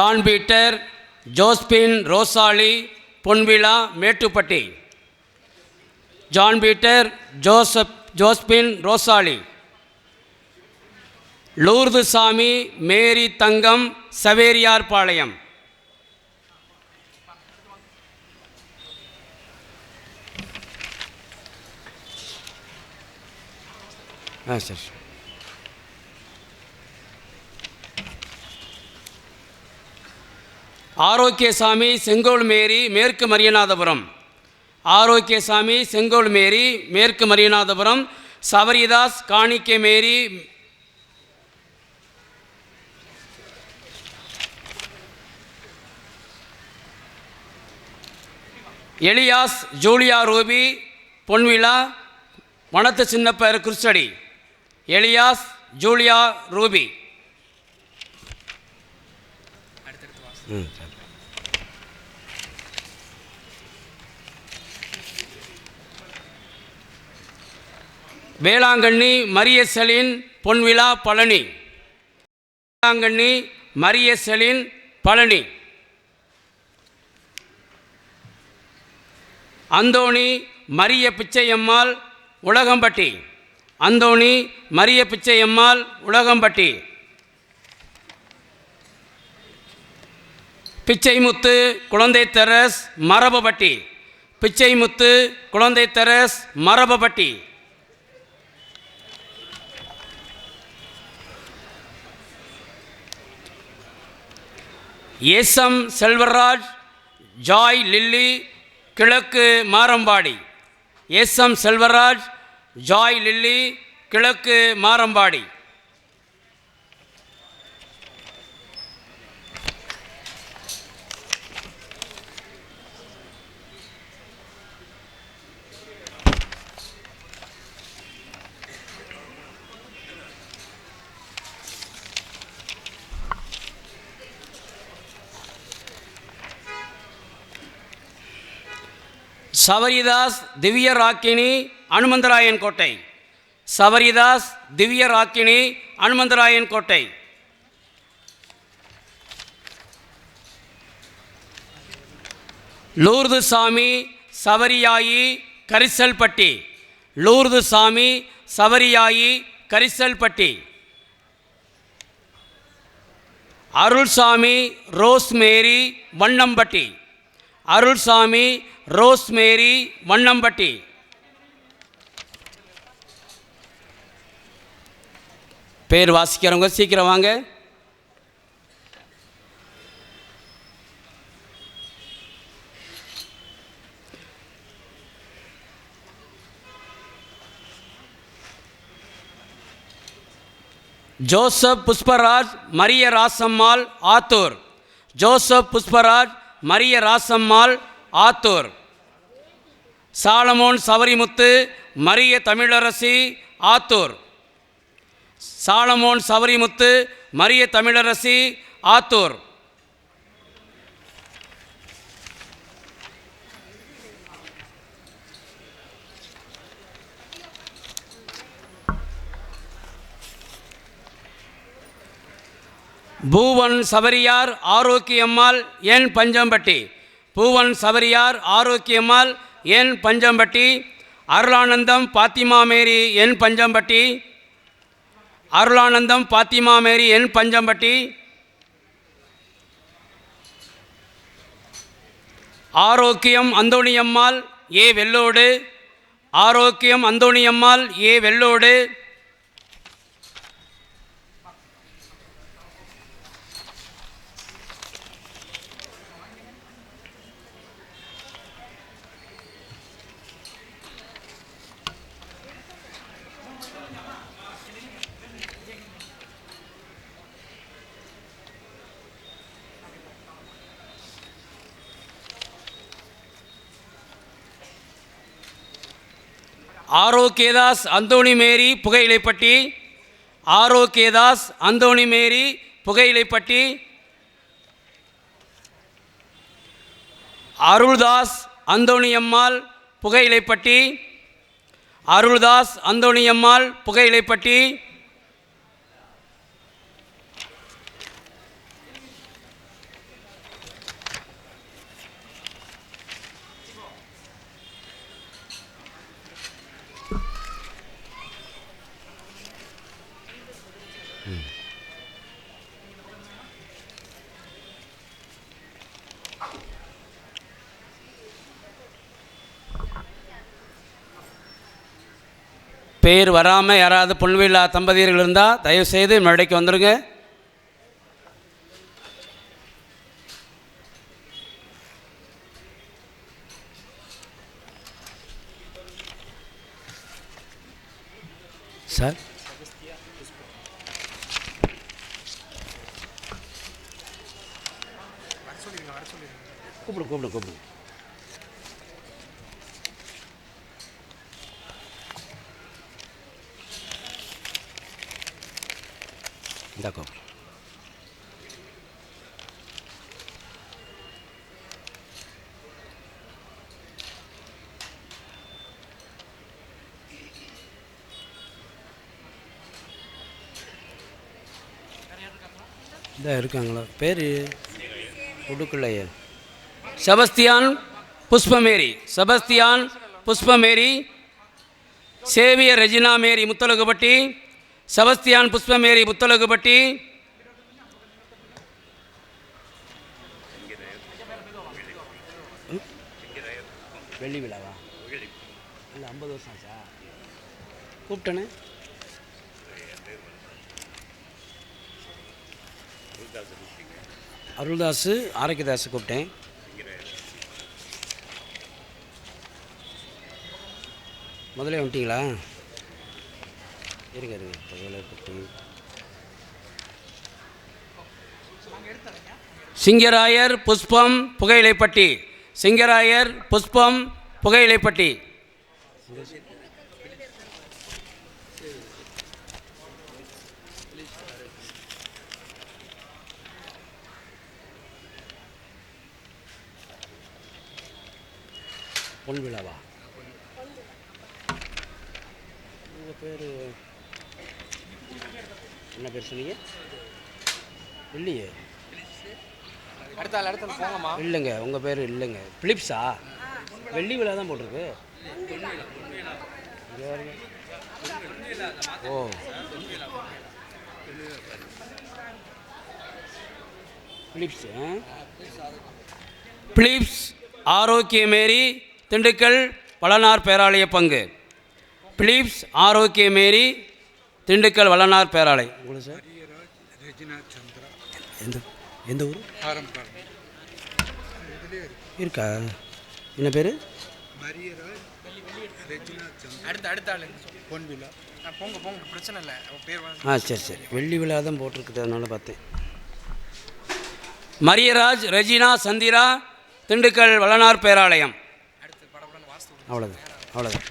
Don Peter Josephine Rosalie பொன்விழா Mettupatti. John Peter Joseph Josephine Rosalie. Lourdu Sami Mary Thangam Saveriyarpalayam ஆ சரி. ஆரோக்கியசாமி செங்கோல் மேரி மேற்கு மரியநாதபுரம். ஆரோக்கியசாமி செங்கோல் மேரி மேற்கு மரியநாதபுரம். சபரிதாஸ் காணிக்கை மேரி எலியாஸ் ஜூலியா ரூபி பொன்விழா Vanathu Chinnappar Kuruchadi. Elias Julia Ruby. ம், சரி. வேளாங்கண்ணி மரிய செலின் பொன்விழா பழனி. வேளாங்கண்ணி மரிய செலின் பழனி. அந்தோணி மரிய பிச்சையம்மாள் உலகம்பட்டி. அந்தோணி மரிய பிச்சையம்மாள் உலகம்பட்டி. பிச்சைமுத்து குழந்தை Therese Marappatti Pichaimuthu Kulandai Therese Marappatti Esam Selvaraj Joy Lily கிழக்கு மாரம்பாடி. ஏசம் செல்வராஜ் ஜாய் லில்லி கிழக்கு மாரம்பாடி. சவரிதாஸ் திவ்ய ராக்கினி அனுமந்தராயன் கோட்டை. சவரிதாஸ் திவ்ய ராக்கினி அனுமந்தராயன் கோட்டை. லூர்து சாமி சவரியாயி கரிசல்பட்டி. லூர்து சாமி சவரியாயி கரிசல்பட்டி. அருள்சாமி ரோஸ்மேரி வண்ணம்பட்டி. அருள்சாமி ரோஸ்மேரி வண்ணம்பட்டி. பேர் வாசிக்கிறவங்க சீக்கிரம் வாங்க. Joseph Pushparaj Mariya Rasammal Attur. Joseph Pushparaj Mariya Rasammal Attur. Salamon Savarimuthu Mariya Tamilarasi Attur. Salamon Savarimuthu Mariya Tamilarasi Attur. Poovan Sabariyar Arokiyammal N Panjampatti. Poovan Sabariyar Arokiyammal N Panjampatti. Arulanandam Fathima Mary N Panjampatti. Arulanandam Fathima Mary N Panjampatti. Arokiyam Anthoniyammal A Vellode. ஆரோக்கியம் அந்தோணியம்மாள் ஏ வெள்ளோடு. ஆரோக்கியதாஸ் அந்தோணி மேரி புகையிலைப்பட்டி. ஆரோக்கியதாஸ் அந்தோணி மேரி புகையிலைப்பட்டி. அருள்தாஸ் அந்தோணியம்மாள் புகையிலைப்பட்டி. அருள்தாஸ் அந்தோணியம்மாள் புகையிலைப்பட்டி. பேர் வராமல் யாராவது பொன்விழா தம்பதியர்கள் இருந்தால் தயவுசெய்து மேடைக்கு வந்துடுங்க sir. கூப்பிடு கூப்பிடு கூப்பிடு. இந்த இருக்காங்களா? பேர்? உடுக்குள்ளையே Sebastian Pushpamary. Sebastian Pushpamary. Xavier Regina Mary Muthalagupatti Sebastian Pushpamary Puthalagupatti. வெள்ளி விழாவா? இல்லை ஐம்பது வருஷம் ஆச்சா? கூப்பிட்டனே. அருள்தாஸ் ஆரோக்கியதாஸ் கூப்பிட்டேன். முதல்ல வந்துட்டீங்களா? இருங்க இருங்க. வேலைப்பட்டி சிங்கராயர் புஷ்பம் புகையிலைப்பட்டி. சிங்கராயர் புஷ்பம் புகையிலைப்பட்டி. பொன் விழாவா உங்கள் பேர்? என்ன பேர் சொன்னீங்க? இல்லையே. அடுத்த அடுத்த போங்கம்மா. இல்லைங்க உங்கள் பேர் இல்லைங்க. பிலிப்ஸா வெள்ளி விழா தான் போட்டிருக்கு. ஓ. பிலிப்ஸ் ஆ? பிலிப்ஸ் ஆரோக்கியமேரி திண்டுக்கல் வளனார் பேராலய பங்கு. பிலிப்ஸ் ஆரோக்கியமேரி திண்டுக்கல் வளனார் பேராலை உங்களுக்கு சார்? எந்த எந்த ஊர்? இருக்கா? என்ன பேர்? அடுத்த அடுத்த ஆள் பொன்விழா போங்க போங்க பிரச்சனை இல்லை. அவன் பேர் வந்து ஆ சரி சரி. வெள்ளி விழா தான் போட்டிருக்குது அதனால பார்த்தேன். மரியராஜ் ரெஜினா சந்திரா திண்டுக்கல் வளனார் பேராலயம். அடுத்து படப்படன்னு வாஸ்து அவ்வளோதான் அவ்வளோதான்